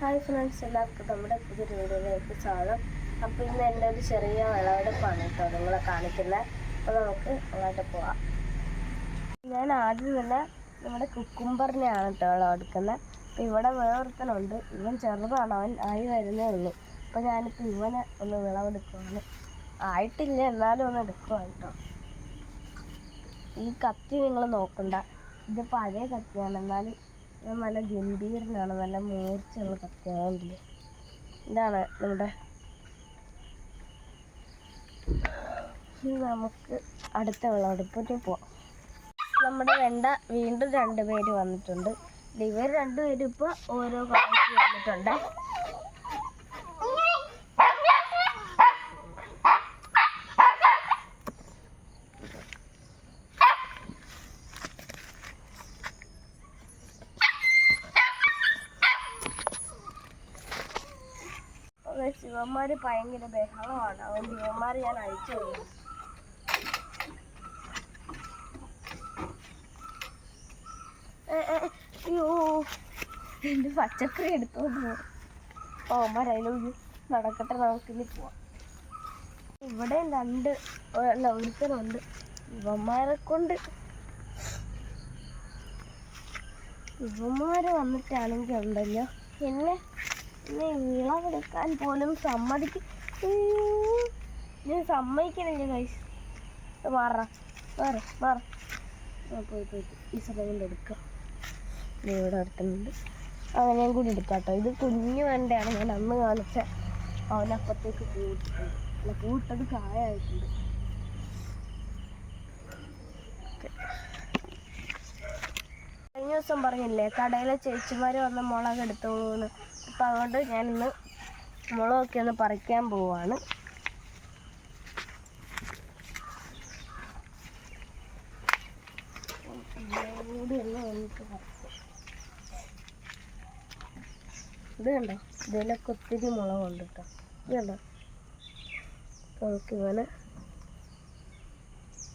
Hi friends എല്ലാവർക്കും നമ്മുടെ പുതിയൊരു വീഡിയോയിലേക്ക് സ്വാഗതം. അപ്പോൾ ഇന്ന് എന്റെ ഒരു ചെറിയ വിളവെടുപ്പാണ് കേട്ടോ നിങ്ങളെ കാണിക്കുന്നത്. അപ്പോൾ നമുക്ക് അങ്ങോട്ട് പോവാം. ഞാൻ ആദ്യം തന്നെ നമ്മുടെ കുക്കുംബറിനെയാണ് കേട്ടോ വിളവെടുക്കുന്നത്. അപ്പോൾ ഇവിടെ വേറൊരുത്തനുണ്ട് ഇവൻ ചെറുതാണ് അവൻ ആയി വരുന്നേ ഉള്ളൂ. അപ്പോൾ ഞാനിപ്പോൾ ഇവനെ ഒന്ന് വിളവെടുക്കുവാണ്. ആയിട്ടില്ല എന്നാലും ഒന്ന് എടുക്കുവാണ് കേട്ടോ. ഈ കത്തി നിങ്ങൾ നോക്കണ്ട. ഇത് പഴയ കത്തിയാണ് എന്നാലും നല്ല ഗംഭീരനാണ് നല്ല മൂർച്ചയുള്ള കത്തിയാണെങ്കിൽ ഇതാണ് നമ്മുടെ നമുക്ക് അടുത്ത വിളവെടുപ്പിന് പോവാം. നമ്മുടെ വെണ്ട വീണ്ടും രണ്ട് പേര് വന്നിട്ടുണ്ട്. ഇവർ രണ്ടുപേരും ഇപ്പോൾ ഓരോ കാഴ്ച വന്നിട്ടുണ്ട്. ശിവന്മാര് ഭയങ്കര ബഹളമാണ്. അതുകൊണ്ട് ശിവന്മാര് ഞാൻ അയച്ചു ഏ, അയ്യോ. എന്റെ പച്ചക്കറി എടുത്തോണ്ട് പോകും നടക്കട്ടെ നടക്കട്ടെ നമുക്കിനി പോവാം. ഇവിടെ രണ്ട് അല്ല ഇവന്മാരെ കൊണ്ട് ഇവന്മാര് വന്നിട്ടാണെങ്കിൽ ഉണ്ടല്ലോ. എന്നെ എന്നെ വിളവെടുക്കാൻ പോലും സമ്മതിക്കും ഞാൻ സമ്മതിക്കണില്ല കൈസ് മാറ മാറ മാറ. പോയി പോയി. ഈ സമയം എടുക്കാം. ദേ ഇവിടെ എടുക്കുന്നുണ്ട് അവനെയും കൂടി എടുക്കാം കേട്ടോ ഇത് കുഞ്ഞു വേണ്ടയാണ് ഞാൻ അന്ന് കാണിച്ച. അവനപ്പത്തേക്ക് പൂട്ടിട്ടുണ്ട് അല്ല പൂട്ടത് കായായിട്ടുണ്ട് കഴിഞ്ഞ ദിവസം പറഞ്ഞില്ലേ കടയിലെ ചേച്ചിമാർ വന്ന് മുളക് എടുത്തോളൂന്ന്. അപ്പം അതുകൊണ്ട് ഇന്ന് മുളകൊക്കെ ഒന്ന് പറിക്കാൻ പോവാണ്. ഇത് കണ്ടോ? ഇതിലൊക്കെ ഒത്തിരി മുളകുണ്ട് കേട്ടോ. ഇത് കണ്ടോ? അപ്പോൾ നമുക്ക്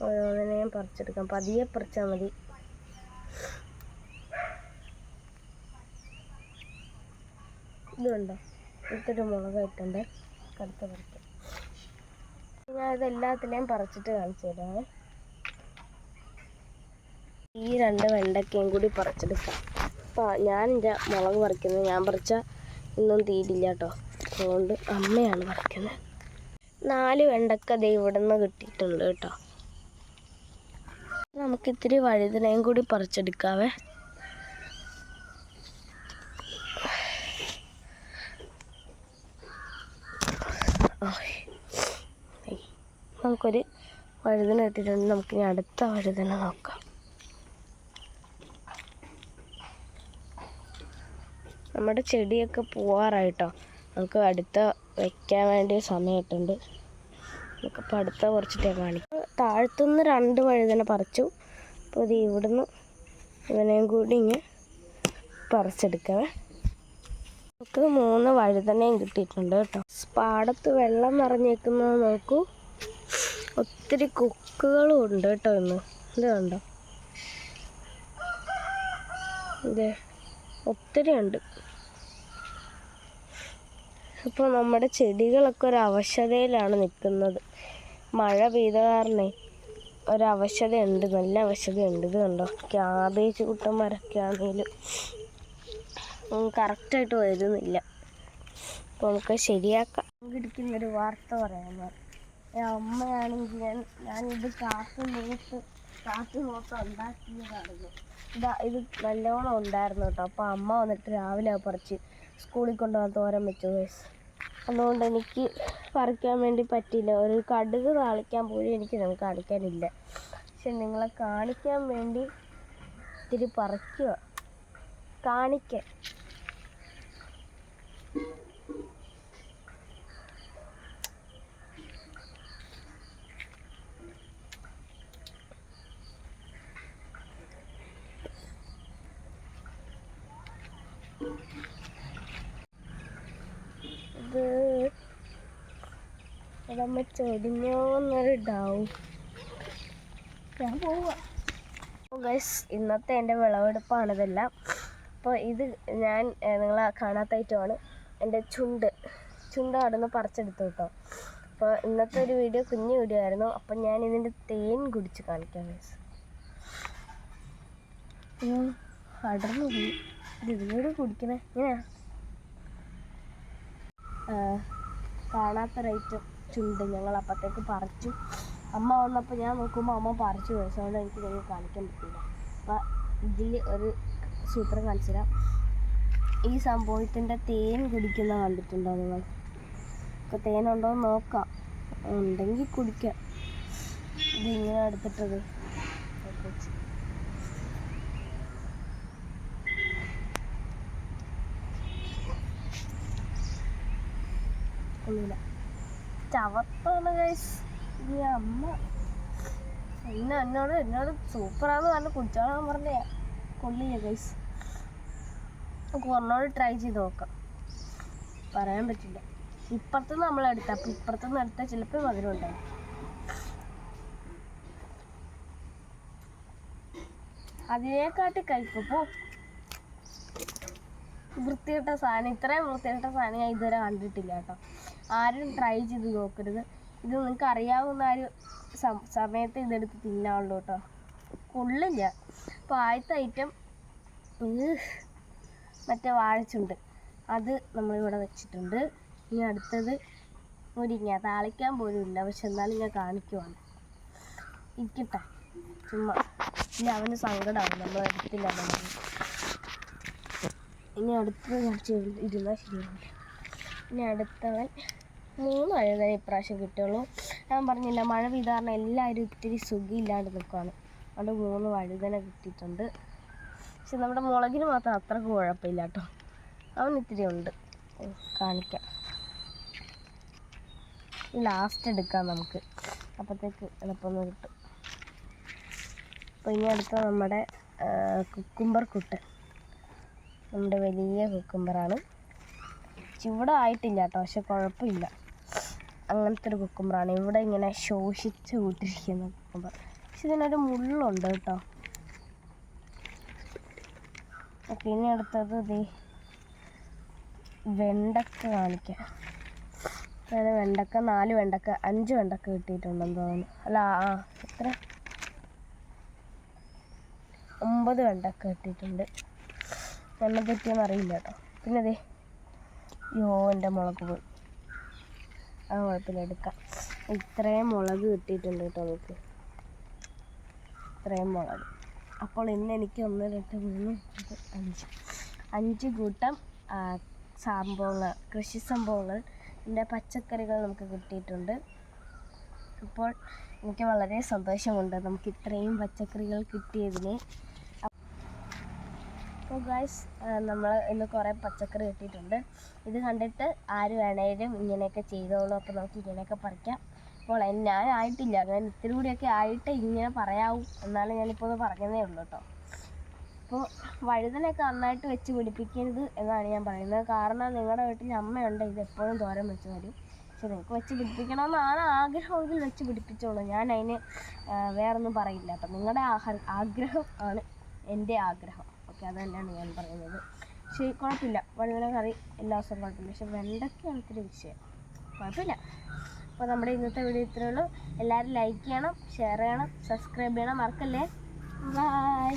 ഓരോന്നിനെയും പറിച്ചെടുക്കാം. പതിയെ പറിച്ചാൽ മതി. ഇത് കണ്ടോ ഇത്തിരി ഇട്ടുണ്ട് കടുത്ത പറിക്കാം ഞാൻ ഇത് എല്ലാത്തിനെയും പറിച്ചിട്ട് കാണിച്ചു തരാമേ ഈ രണ്ട് വെണ്ടക്കയും കൂടി പറിച്ചെടുക്കാം. അപ്പോൾ ഞാൻ എന്റെ മുളക് പറിക്കുന്നത് ഞാൻ പറിച്ച ഇന്നും തീരില്ല കേട്ടോ. അതുകൊണ്ട് അമ്മയാണ് പറിക്കുന്നത്. നാല് വെണ്ടക്ക ദേ ഇവിടെ നിന്ന് കിട്ടിയിട്ടുണ്ട് കേട്ടോ. നമുക്കിത്തിരി വഴുതനയും കൂടി പറിച്ചെടുക്കാവേ. നമുക്കൊരു വഴുതന ഇട്ടിട്ടുണ്ട്. നമുക്ക് ഇനി അടുത്ത വഴുതന നോക്കാം. നമ്മുടെ ചെടിയൊക്കെ പോവാറായിട്ടോ. നമുക്ക് അടുത്ത വെക്കാൻ വേണ്ടി സമയമായിട്ടുണ്ട് നമുക്കിപ്പോൾ അടുത്ത കുറച്ചിട്ടേ കാണിക്കാം. താഴത്തുനിന്ന് രണ്ട് വഴുതന പറിച്ചു. അപ്പോൾ ഇത് ഇവിടുന്ന് ഇവനെയും കൂടി ഇങ്ങനെ പറിച്ചെടുക്കവേ നമുക്ക് മൂന്ന് വഴുതനയും കിട്ടിയിട്ടുണ്ട് കേട്ടോ. പാടത്ത് വെള്ളം നിറഞ്ഞേക്കുന്നത് നോക്കൂ. ഒത്തിരി കൊക്കുകളും ഉണ്ട് കേട്ടോ ഇന്ന്. ഇത് കണ്ടോ? ഇതെ ഒത്തിരി ഉണ്ട്. ഇപ്പൊ നമ്മുടെ ചെടികളൊക്കെ ഒരു അവശതയിലാണ് നിൽക്കുന്നത്. മഴ പെയ്ത കാരണേ ഒരവശതയുണ്ട് നല്ല അവശതയുണ്ട്. ഇത് കണ്ടോ? ക്യാബേജ് കുട്ടന്മാരൊക്കെ ആണെങ്കിലും. കറക്റ്റായിട്ട് വരുന്നില്ല. അപ്പോൾ നമുക്ക് ശരിയാക്കാം. ഇടിക്കുന്നൊരു വാർത്ത പറയാൻ അമ്മയാണെങ്കിൽ ഞാൻ ഞാനിത് കാത്തു നോട്ട് കാത്തു നോട്ട് ഉണ്ടാക്കിയതായിരുന്നു. ഇതാ ഇത് നല്ലോണം ഉണ്ടായിരുന്നു കേട്ടോ. അപ്പോൾ അമ്മ വന്നിട്ട് രാവിലെ പറിച്ച് സ്കൂളിൽ കൊണ്ടുപോകാൻ തോരം വെച്ചു വയസ്സ് അതുകൊണ്ട് എനിക്ക് പറിക്കാൻ വേണ്ടി പറ്റിയില്ല. ഒരു കടുക് കാണിക്കാൻ പോലും എനിക്ക് നമുക്ക് കാണിക്കാനില്ല. പക്ഷെ നിങ്ങളെ കാണിക്കാൻ വേണ്ടി ഇത്തിരി പറിക്കുക കാണിക്കാൻ അതമ്മ ചൊടിഞ്ഞോന്നൊരു ഡൗട്ട് ഞാൻ പോവാ. ഗൈസ് ഇന്നത്തെ എന്റെ വിളവെടുപ്പാണ് ഇതെല്ലാം അപ്പോൾ ഇത് ഞാൻ നിങ്ങളെ കാണാത്തായിട്ടുമാണ് എന്റെ ചുണ്ട്. ചുണ്ട് അവിടെ നിന്ന് പറിച്ചെടുത്തു കേട്ടോ. അപ്പോൾ ഇന്നത്തെ ഒരു വീഡിയോ കുഞ്ഞു വീഡിയോ ആയിരുന്നു. അപ്പം ഞാൻ ഇതിന്റെ തേൻ കുടിച്ച് കാണിക്കാം. അയ്യോ അടർന്നു പോയി. കുടിക്കണേ. ഇങ്ങനെയാ? ആ, കാണാത്ത റേറ്റ് ചുണ്ട് ഞങ്ങൾ അപ്പത്തേക്ക് പറിച്ചു. അമ്മ വന്നപ്പോൾ ഞാൻ നോക്കുമ്പോൾ അമ്മ പറിച്ചു പോയി സോണ്ട് എനിക്ക് കാണിക്കാൻ പറ്റില്ല. അപ്പം ഇതിൽ ഒരു സൂത്രം കാണിച്ചു തരാം ഈ സംഭവത്തിന്റെ തേൻ കുടിക്കുന്ന കണ്ടിട്ടുണ്ടോ നിങ്ങൾ? ഇപ്പോൾ തേനുണ്ടോ എന്ന് നോക്കാം. ഉണ്ടെങ്കിൽ കുടിക്കാം. ഇത് ഇങ്ങനെ എടുത്തിട്ടത്. ഒന്നുമില്ല. ചവത്താണ് ഗൈസ് ഈ അമ്മ. പിന്നെ എന്നോട് എന്നോട് സൂപ്പറാന്ന് പറഞ്ഞ് കുടിച്ചോളാൻ പറഞ്ഞ കൊള്ളില്ല ഗൈസ് നമുക്ക് ഒന്നോട് ട്രൈ ചെയ്ത് നോക്കാം. പറയാൻ പറ്റില്ല. ഇപ്പുറത്തുനിന്ന് നമ്മൾ എടുത്ത അപ്പം ഇപ്പുറത്തുനിന്ന് എടുത്താൽ ചിലപ്പോൾ മധുരം ഉണ്ടാവും. അതിനെക്കാട്ടി കഴിക്കുമ്പോൾ വൃത്തികെട്ട സാധനം ഇത്രയും വൃത്തികെട്ട സാധനം ഞാൻ ഇതുവരെ കണ്ടിട്ടില്ല കേട്ടോ. ആരും ട്രൈ ചെയ്ത് നോക്കരുത്. ഇത് നിങ്ങൾക്ക് അറിയാവുന്ന ഒരു സമയത്ത് ഇതെടുത്ത് തിന്നാവുള്ളൂ കേട്ടോ. കൊള്ളില്ല. അപ്പോൾ ആദ്യത്തെ ഐറ്റം മറ്റേ വാഴച്ചുണ്ട്. അത് നമ്മളിവിടെ വെച്ചിട്ടുണ്ട്. ഇനി അടുത്തത് മുരിങ്ങ. താളിക്കാൻ പോലും ഇല്ല പക്ഷെ എന്നാലും ഞാൻ കാണിക്കുവാണ്. ഇരിക്കട്ടെ. ചുമ്മാ. ഇനി അവന് സങ്കടമാണ് നമ്മൾ എടുത്തില്ല. ഇനി അടുത്തത് ഞാൻ ചെയ്ത് ഇരുന്നാൽ ഇനി അടുത്തവൻ മൂന്ന് വഴുതന ഇപ്രാവശ്യം കിട്ടുള്ളൂ. ഞാൻ പറഞ്ഞില്ല മഴ പെയ്ത കാരണം എല്ലാവരും ഇത്തിരി സുഖമില്ലാണ്ട് നിൽക്കുകയാണ് അതുകൊണ്ട് മൂന്ന് വഴുതന കിട്ടിയിട്ടുണ്ട്. പക്ഷെ നമ്മുടെ മുളകിന് മാത്രം അത്രയ്ക്ക് കുഴപ്പമില്ല കേട്ടോ അവൻ ഇത്തിരി ഉണ്ട്. കാണിക്കാം. ലാസ്റ്റ് എടുക്കാം നമുക്ക്. അപ്പോഴത്തേക്ക് എളുപ്പമൊന്ന് കിട്ടും. അപ്പോൾ ഇനി അടുത്ത നമ്മുടെ കുക്കുംബർ കുട്ട് നമ്മുടെ വലിയ കുക്കുംബറാണ് ആയിട്ടില്ല കേട്ടോ പക്ഷെ കുഴപ്പമില്ല. അങ്ങനത്തെ ഒരു കുക്കുംബറാണ് ഇവിടെ ഇങ്ങനെ ശോഷിച്ച് കൂട്ടിരിക്കുന്ന കുക്കുംബർ പക്ഷെ ഇതിനൊരു മുള്ളുണ്ട് കേട്ടോ. എടുത്തത് അടുത്തത് ദേ വെണ്ടക്ക കാണിക്കാം. അങ്ങനെ വെണ്ടക്ക നാല് വെണ്ടക്ക അഞ്ച് വെണ്ടക്ക കിട്ടിയിട്ടുണ്ടെന്ന് തോന്നുന്നു. അല്ല ആ എത്ര? ഒമ്പത് വെണ്ടക്ക കിട്ടിയിട്ടുണ്ട്. എണ്ണ തെറ്റിയെന്ന് അറിയില്ല കേട്ടോ. പിന്നെ അതെ യോ എന്റെ മുളക് പോയി. ആ കുഴപ്പമില്ല എടുക്കാം. ഇത്രയും മുളക് കിട്ടിയിട്ടുണ്ട് കേട്ടോ നമുക്ക്. ഇത്രയും മുളക്. അപ്പോൾ ഇന്ന് എനിക്ക് ഒന്ന് രണ്ട് മൂന്ന് അഞ്ച്. അഞ്ച് കൂട്ടം സംഭവങ്ങൾ കൃഷി സംഭവങ്ങൾ എന്റെ പച്ചക്കറികൾ നമുക്ക് കിട്ടിയിട്ടുണ്ട്. അപ്പോൾ എനിക്ക് വളരെ സന്തോഷമുണ്ട് നമുക്ക് ഇത്രയും പച്ചക്കറികൾ കിട്ടിയതിന്. അപ്പോൾ ഗായ്സ് നമ്മൾ ഇന്ന് കുറേ പച്ചക്കറി കിട്ടിയിട്ടുണ്ട്. ഇത് കണ്ടിട്ട് ആര് വേണേലും ഇങ്ങനെയൊക്കെ ചെയ്തോളൂ. അപ്പോൾ നമുക്ക് ഇങ്ങനെയൊക്കെ പറിക്കാം. അപ്പോൾ എൻ- ഞാൻ ഇത്തിരി കൂടിയൊക്കെ ആയിട്ട് ഇങ്ങനെ പറയാവൂ എന്നാണ് ഞാനിപ്പോൾ ഒന്ന് പറഞ്ഞതേ ഉള്ളൂ കേട്ടോ. അപ്പോൾ വഴുതനൊക്കെ നന്നായിട്ട് വെച്ച് പിടിപ്പിക്കരുത് എന്നാണ് ഞാൻ പറയുന്നത്. കാരണം നിങ്ങളുടെ വീട്ടിൽ അമ്മയുണ്ട്. ഇത് എപ്പോഴും തോരൻ വെച്ച് തരും. പക്ഷെ നിങ്ങൾക്ക് വെച്ച് പിടിപ്പിക്കണമെന്നാണ് ആഗ്രഹമെങ്കിൽ വെച്ച് പിടിപ്പിച്ചോളൂ. ഞാൻ അതിന് വേറൊന്നും പറയില്ല അപ്പം നിങ്ങളുടെ ആഹാര ആഗ്രഹം ആണ് എന്റെ ആഗ്രഹം. ഓക്കെ അത് തന്നെയാണ് ഞാൻ പറയുന്നത്. പക്ഷേ കുഴപ്പമില്ല. വഴുതന കറി എല്ലാ ദിവസവും കുഴപ്പമില്ല. പക്ഷെ വെണ്ടയ്ക്കാണ് ഇത്തിരി വിഷയം. കുഴപ്പമില്ല. അപ്പോൾ നമ്മുടെ ഇന്നത്തെ വീഡിയോ ഇത്രയേ ഉള്ളൂ. എല്ലാവരും ലൈക്ക് ചെയ്യണം ഷെയർ ചെയ്യണം സബ്സ്ക്രൈബ് ചെയ്യണം. മറക്കല്ലേ? ബൈ